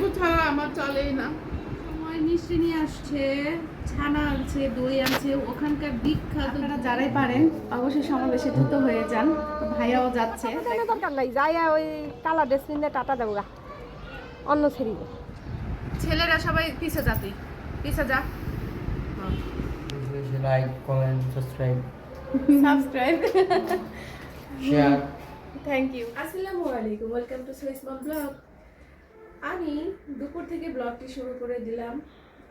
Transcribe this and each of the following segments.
লেবু ছাড়া আমার চলেই না। সময় মিষ্টি নিয়ে আসছে ছানা আনছে দই আনছে ওখানকার বিখ্যাত আপনারা যারাই পারেন অবশ্যই সমাবেশে দ্রুত হয়ে যান। ভাইয়াও যাচ্ছে। দরকার নাই যাই ওই কালা ড্রেস পিনতে টাটা দেবো গা। অন্য ছেড়ি ছেলেরা সবাই পিছে যা তুই পিছে যা। Like, comment, subscribe, subscribe share. Thank you আসসালামু আলাইকুম ওয়েলকাম টু সুইসমল ব্লগ আমি দুপুর থেকে ব্লগটি শুরু করে দিলাম।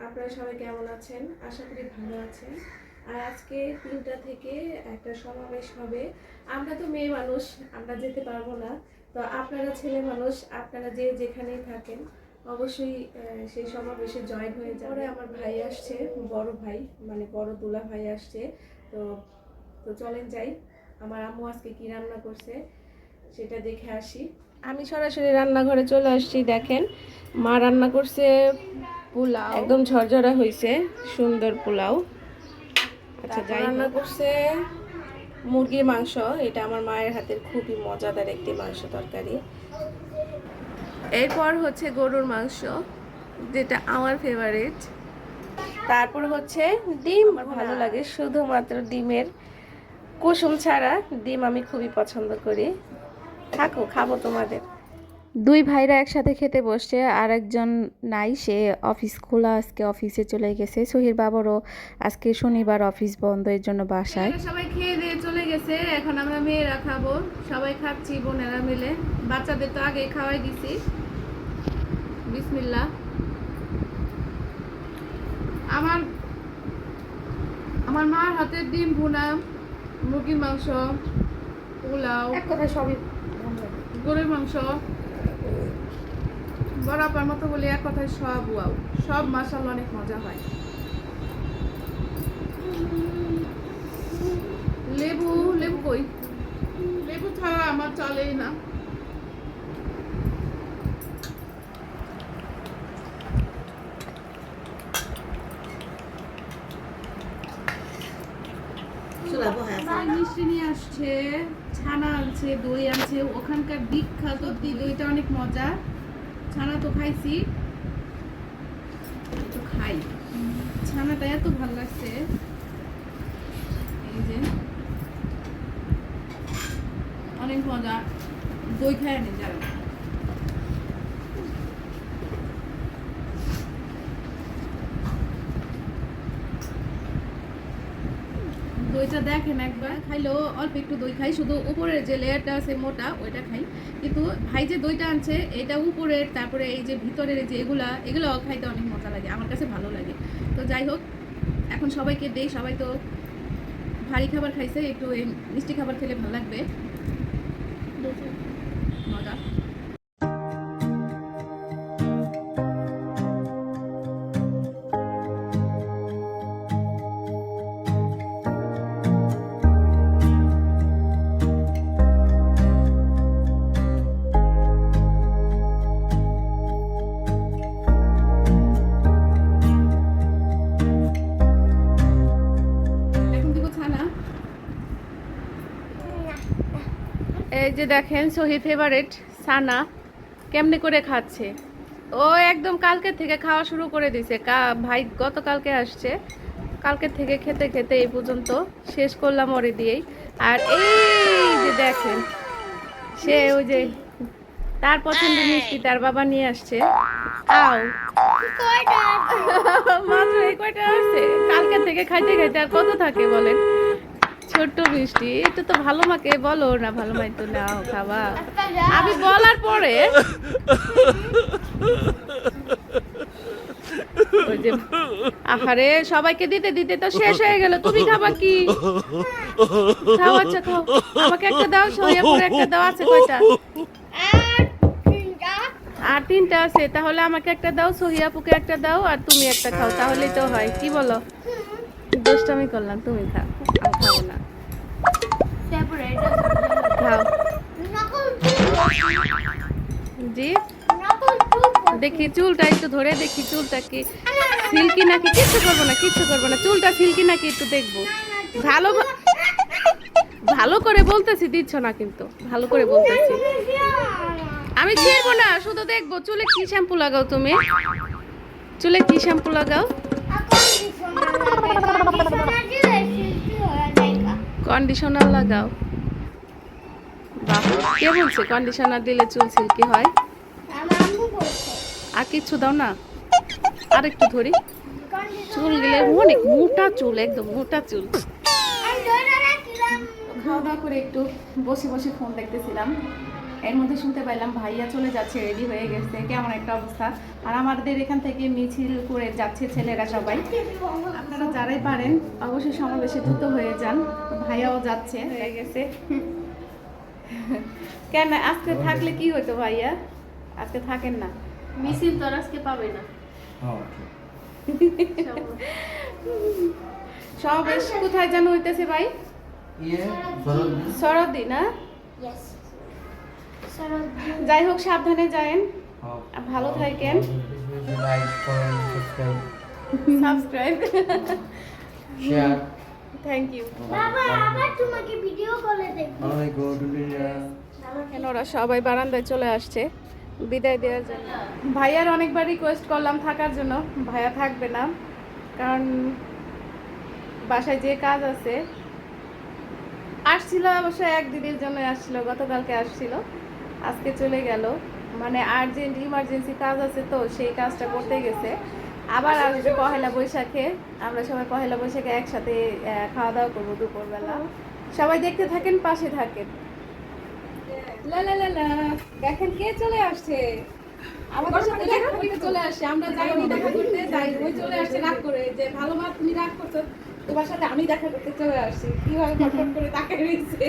আপনারা সবাই কেমন আছেন? আশা করি ভালো আছেন। আর আজকে তিনটা থেকে একটা সমাবেশ হবে। আমরা তো মেয়ে মানুষ, আমরা যেতে পারব না। তো আপনারা ছেলে মানুষ, আপনারা যে যেখানেই থাকেন, অবশ্যই সেই সমাবেশে জয়েন হয়ে যাবে আমার ভাই আসছে, বড় ভাই মানে বড় দুলা ভাই আসছে। তো তো চলেন যাই। আমার আম্মু আজকে কি রান্না করছে, সেটা দেখে আসি। আমি সরাসরি রান্নাঘরে চলে আসছি দেখেন। মা রান্না করছে পোলাও। একদম ঝরঝরা হয়েছে সুন্দর পোলাও। আচ্ছা রান্না করছে মুরগির মাংস এটা আমার মায়ের হাতের খুবই মজাদার একটি মাংস তরকারি। এরপর হচ্ছে গরুর মাংস যেটা আমার ফেভারিট তারপর হচ্ছে ডিম। আমার ভালো লাগে শুধুমাত্র ডিমের কুসুম ছাড়া ডিম আমি খুবই পছন্দ করি। থাকো খাব তোমাদের। দুই ভাইরা একসাথে খেতে বসছে আর একজন নাই সে অফিস খোলা আজকে অফিসে চলে গেছে। সোহির বাবারও আজকে শনিবার অফিস বন্ধ এর জন্য বাসায়। সবাই খেয়ে দিয়ে চলে গেছে এখন আমরা মেয়েরা খাব। সবাই খাচ্ছি বোনেরা মিলে। বাচ্চাদের তো আগে খাওয়াই দিছি। বিসমিল্লাহ। আমার আমার মার হাতের ডিম ভুনা মুরগির মাংস পোলাও। এক কথায় সবই গরুর মাংস বরাবর মতো বলি এক কথায় সব ওয়াও। সব মাসাল অনেক মজা হয়। লেবু লেবু কই? লেবু ছাড়া আমার চলেই না। মিষ্টি নিয়ে আসছে। ছানা আনছে, দই আনছে, ওখানকার বিখ্যাত দইটা অনেক মজা। ছানা তো খাইছি। তো খাই। ছানাটা এত ভালো লাগছে। এই যে। অনেক মজা। দই খায় নি যারা। দইটা দেখেন একবার। খাইলেও অল্প একটু দই খাই শুধু উপরের যে লেয়ারটা আছে মোটা ওইটা খাই। কিন্তু ভাই যে দইটা আনছে এটা উপরের তারপরে এই যে ভিতরের যে এগুলা এগুলো খাইতে অনেক মজা লাগে আমার কাছে ভালো লাগে। তো যাই হোক এখন সবাইকে দেই সবাই তো ভারী খাবার খাইছে একটু এই মিষ্টি খাবার খেলে ভালো লাগবে। মজা। এই যে দেখেন সহি ফেভারেট সানা কেমনে করে খাচ্ছে? ও একদম কালকে থেকে খাওয়া শুরু করে দিছে। কা ভাই গতকালকে আসছে। কালকে থেকে খেতে খেতে এই পর্যন্ত শেষ করলাম ওরে দিয়েই। আর এই যে দেখেন সে ওই যে তার পছন্দের মিষ্টি তার বাবা নিয়ে আসছে। আও। মাত্র এই কয়টা আছে? কালকে থেকে খাইতে খাইতে আর কত থাকে বলেন? ছোট্ট মিষ্টি এটা তো ভালো মাকে বলো না, ভালো মাই তো নাও খাবা। আমি বলার পরে আহারে, সবাইকে দিতে দিতে তো শেষ হয়ে গেল। তুমি খাবা কি? খাও আচ্ছা খাও। আমাকে একটা দাও সহিয়াপুরে একটা দাও, আছে কয়টা? আর তিনটা আছে, তাহলে আমাকে একটা দাও সহিয়াপুকে একটা দাও, আর তুমি একটা খাও, তাহলেই তো হয়। কি বলো? দুষ্টামি করলাম, তুমি খাও। খাব না। খাও। জি। দেখি চুলটা একটু ধরে দেখি চুলটা কি সিল্কি নাকি কিচ্ছু করব না কিচ্ছু করব না। চুলটা সিল্কি নাকি একটু দেখব। ভালো ভালো করে বলতেছি দিচ্ছ না কিন্তু। ভালো করে বলতেছি। আমি ছেড়বো না শুধু দেখব। চুলে কি শ্যাম্পু লাগাও তুমি? চুলে কি শ্যাম্পু লাগাও? কন্ডিশনার লাগাও। বাহ কে বলছে কন্ডিশনার দিলে চুল সিল্কি হয়? আর কিচ্ছু দাও না? আর একটু ধরি। চুল গেলে অনেক মোটা চুল একদম মোটা চুল। খাওয়া দাওয়া করে একটু বসে বসে ফোন দেখতেছিলাম। এর মধ্যে শুনতে পাইলাম ভাইয়া চলে যাচ্ছে রেডি হয়ে গেছে। কেমন একটা অবস্থা? আর আমাদের এখান থেকে মিছিল করে যাচ্ছে ছেলেরা সবাই। আপনারা যারাই পারেন অবশ্যই সমাবেশে দ্রুত হয়ে যান। ভাইয়াও যাচ্ছে হয়ে গেছে। কেন আজকে থাকলে কি হতো ভাইয়া? আজকে থাকেন না। মিছিল তো আর আজকে পাবে না। হ্যাঁ সমাবেশ কোথায় যেন হইতেছে ভাই? ইয়ে শরৎদি না? যাই হোক সাবধানে যায়েন। ভালো থাকেন। Like subscribe subscribe share thank you তোমাকে ভিডিও কলে দেখ অনেক গুড কেন ওরা সবাই বারান্দায় চলে আসছে। বিদায় দেওয়ার জন্য। ভাইয়ার অনেকবার রিকোয়েস্ট করলাম থাকার জন্য। ভাইয়া থাকবে না। কারণ বাসায় যে কাজ আছে আসছিল অবশ্য একদিনের জন্য আসছিল গতকালকে আসছিল। আজকে চলে গেল। মানে আর্জেন্ট ইমার্জেন্সি কাজ আছে তো, সেই কাজটা করতে গেছে। আবার আসবে পহেলা বৈশাখে। আমরা সবাই পহেলা বৈশাখে একসাথে খাওয়া দাওয়া করব দুপুরবেলা। সবাই দেখতে থাকেন, পাশে থাকেন। লা লা লা দেখেন কে চলে আসছে? আমাদের চলে আসছে। আমরা যাইনি, দেখা করতে যাই ওই চলে আসছে রাগ করে যে, ভালো মা তুমি রাগ করছ। তোমার সাথে আমি দেখা করতে চলে আসছি কীভাবে ফটফট করে রয়েছে।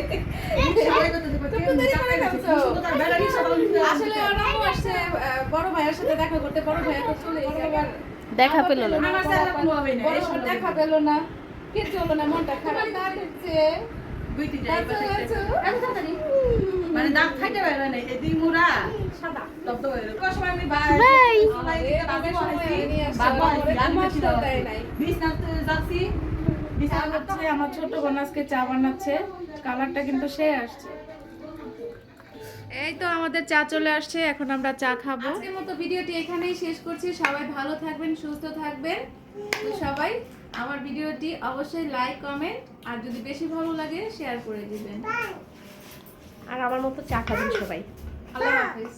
আসলে ওরা তো আসছে বড় ভাইয়ের সাথে দেখা করতে বড় ভাইয়া তো চলে দেখা পেল না। দেখা পেল না কিচ্ছু হলো না মনটা খারাপ লাগছে মানে দাঁত খাইতে পারবে না এদিক মুড়া সাদা তব তো এর কত সময় আমি বাই ভাই। বাবা সময় নিয়ে আসছে, বাবা ওরা আমি মাছ বেশি তো দেয় নাই। বিছনাতে যাচ্ছি বিছানা হচ্ছে আমার ছোট বোন আজকে চা বানাচ্ছে কালারটা কিন্তু সে আসছে। এই তো আমাদের চা চলে আসছে এখন আমরা চা খাব। আজকের মতো ভিডিওটি এখানেই শেষ করছি সবাই ভালো থাকবেন সুস্থ থাকবেন। তো সবাই আমার ভিডিওটি অবশ্যই লাইক কমেন্ট আর যদি বেশি ভালো লাগে শেয়ার করে দিবেন। আর আমার মতো চা খাবেন সবাই। আল্লাহ হাফিজ।